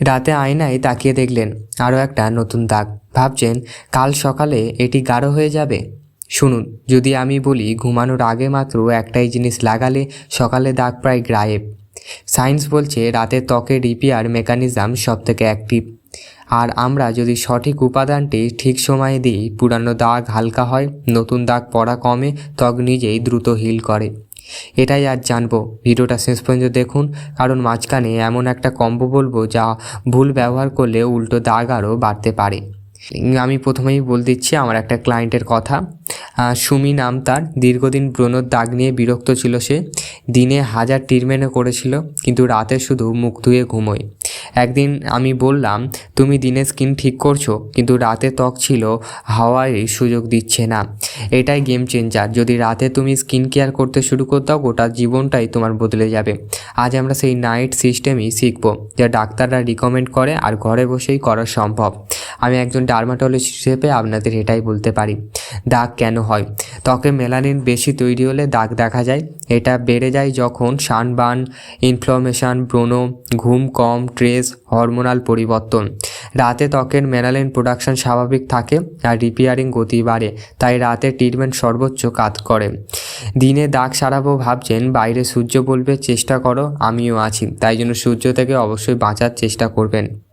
রাতে আয়নায় তাকিয়ে দেখলেন আরও একটা নতুন দাগ। ভাবছেন, কাল সকালে এটি গাঢ় হয়ে যাবে? শুনুন, যদি আমি বলি ঘুমানোর আগে মাত্র একটাই জিনিস লাগালে সকালে দাগ প্রায় গ্রায়েব সায়েন্স বলছে রাতে ত্বকের রিপেয়ার মেকানিজম সবথেকে অ্যাক্টিভ। আর আমরা যদি সঠিক উপাদানটি ঠিক সময়ে দিই, পুরানো দাগ হালকা হয়, নতুন দাগ পড়া কমে, ত্বক নিজেই দ্রুত হিল করে। এটাই আজ জানব। ভিডিওটা শেষ পর্যন্ত দেখুন, কারণ মাঝখানে এমন একটা কম্বো বলব যা ভুল ব্যবহার করলে উল্টো দাগ আরও বাড়তে পারে। আমি প্রথমেই বল দিচ্ছি আমার একটা ক্লায়েন্টের কথা। সুমি নাম তার। দীর্ঘদিন ব্রণর দাগ নিয়ে বিরক্ত ছিল সে। দিনে হাজার ট্রিটমেন্টও করেছিল, কিন্তু রাতে শুধু মুখ ধুয়ে ঘুমোয়। একদিন আমি বললাম, তুমি দিনে স্কিন ঠিক করছ? কিন্তু রাতে ত্বক ছিল, হাওয়ায় সুযোগ দিচ্ছে না। এটাই গেম চেঞ্জার যদি রাতে তুমি স্কিন কেয়ার করতে শুরু করতে গোটা জীবনটাই তোমার বদলে যাবে। আজ আমরা সেই নাইট সিস্টেমই শিখব, যা ডাক্তাররা রিকমেন্ড করে আর ঘরে বসেই করা সম্ভব। আমি একজন ডার্মাটোলজিস্ট হিসেবে আপনাদের এটাই বলতে পারি। দাগ কেন হয়? ত্বকে মেলানিন বেশি তৈরি হলে দাগ দেখা যায়। এটা বেড়ে যায় যখন সানবার্ন ইনফ্লামেশন ব্রণ, ঘুম কম ট্রেস হরমোনাল পরিবর্তন। রাতে ত্বকের মেলানিন প্রোডাকশন স্বাভাবিক থাকে আর রিপেয়ারিং গতি বাড়ে, তাই রাতে ট্রিটমেন্ট সর্বোচ্চ কাজ করে। দিনে দাগ সারাবো ভাবছেন, বাইরে সূর্য বলবে, চেষ্টা করো, আমিও আছি। তাই জন্য সূর্য থেকে অবশ্যই বাঁচার চেষ্টা করবেন।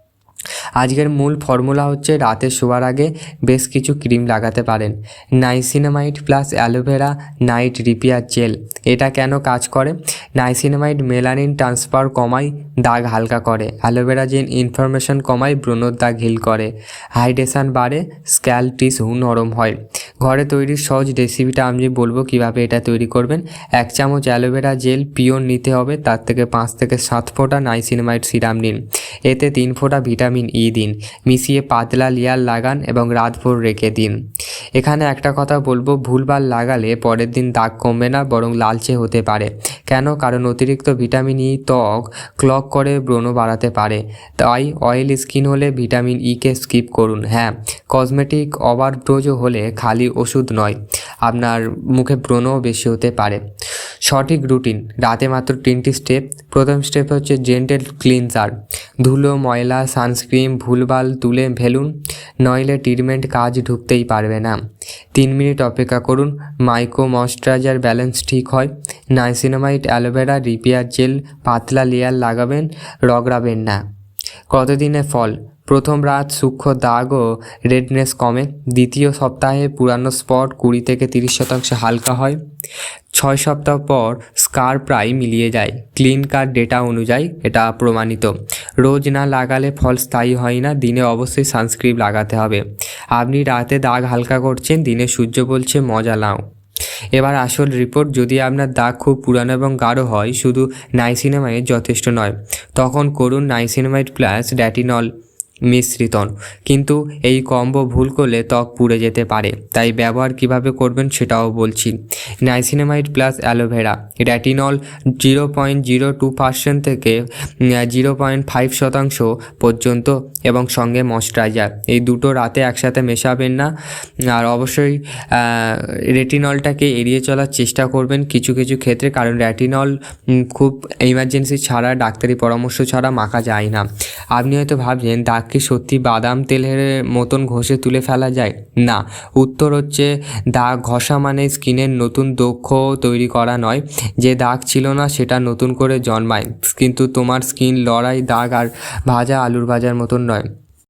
আজকের মূল ফর্মুলা হচ্ছে রাতে শোয়ার আগে বেশ কিছু ক্রিম লাগাতে পারেন। Niacinamide plus aloe vera, night repair gel. এটা কেন কাজ করে? নাইসিনামাইড মেলানিন ট্রান্সফার কমায়, দাগ হালকা করে। অ্যালোভেরা জেল ইনফরমেশন কমায়, ব্রণর দাগ হিল করে। হাইড্রেশন বাড়ে, স্ক্যাল টিস্যু নরম হয়। ঘরে তৈরির সহজ রেসিপিটা আমি বলব কীভাবে এটা তৈরি করবেন। এক চামচ অ্যালোভেরা জেল পিওর নিতে হবে, তার থেকে পাঁচ থেকে সাত ফোঁটা নাইসিনামাইড সিরাম নিন। এতে তিন ফোঁটা ভিটামিন ই দিন, মিশিয়ে পাতলা লেয়ার লাগান এবং রাতভর রেখে দিন। এখানে একটা কথা বলব, ভুলভাল লাগালে পরের দিন দাগ কমবে না, বরং লালচে হতে পারে। কেন? কারণ অতিরিক্ত ভিটামিন ই ত্বক ক্লক করে ব্রণ বাড়াতে পারে। তাই অয়েল স্কিন হলে ভিটামিন ইকে স্কিপ করুন। হ্যাঁ কসমেটিক ওভারডোজও হলে খালি ওষুধ নয়, আপনার মুখে ব্রণও বেশি হতে পারে। সঠিক রুটিন রাতে মাত্র তিনটি স্টেপ প্রথম স্টেপ হচ্ছে জেন্টেল ক্লিনজার ধুলো, ময়লা সানস্ক্রিন ভুলভাল তুলে ফেলুন। নইলে ট্রিটমেন্ট কাজ ঢুকতেই পারবে না। তিন মিনিট অপেক্ষা করুন। মাইক্রো ময়শ্চারাইজার ব্যালেন্স ঠিক হয়। Niacinamide aloe vera repair gel পাতলা লেয়ার লাগাবেন, রগড়াবেন না। কতদিনে ফল? প্রথম রাত সূক্ষ্ম দাগ ও রেডনেস কমে। দ্বিতীয় সপ্তাহে পুরানো স্পট কুড়ি থেকে তিরিশ শতাংশ হালকা হয়। ছয় সপ্তাহ পর স্কার প্রায় মিলিয়ে যায়। ক্লিন কার ডেটা অনুযায়ী এটা প্রমাণিত। রোজ না লাগালে ফল স্থায়ী হয় না, দিনে অবশ্যই সানস্ক্রিন লাগাতে হবে। আপনি রাতে দাগ হালকা করছেন, দিনে সূর্য বলছে মজা নাও। এবার আসল রিপোর্ট, যদি আপনার দাগ খুব পুরানো এবং গাঢ় হয়, শুধু নাইসিনামাইড যথেষ্ট নয়। তখন করুন নাইসিনামাইড প্লাস ড্যাটিনল মিশ্রিতন। কিন্তু এই কম্বো ভুল করলে ত্বক পুড়ে যেতে পারে, তাই ব্যবহার কীভাবে করবেন সেটাও বলছি। Niacinamide plus aloe vera retinol zero point zero two percent থেকে জিরো পয়েন্ট ফাইভ শতাংশ পর্যন্ত এবং সঙ্গে ময়শ্চারাইজার। এই দুটো রাতে একসাথে মেশাবেন না, আর অবশ্যই রেটিনলটাকে এড়িয়ে চলার চেষ্টা করবেন কিছু কিছু ক্ষেত্রে, কারণ র্যাটিনল খুব ইমার্জেন্সি ছাড়া, ডাক্তারি পরামর্শ ছাড়া মাখা যায় না। আপনি হয়তো ভাবছেন দাগ কি সত্যি বাদাম তেলের মতন ঘষে তুলে ফেলা যায়? না। উত্তর হচ্ছে দাগ ঘষা মানে স্কিনের নতুন দক্ষ তৈরি করা নয়। যে দাগ ছিল না, সেটা নতুন করে জন্মায়। কিন্তু তোমার স্কিন লড়াই, দাগ আর ভাজা আলুর ভাজার মতন নয়।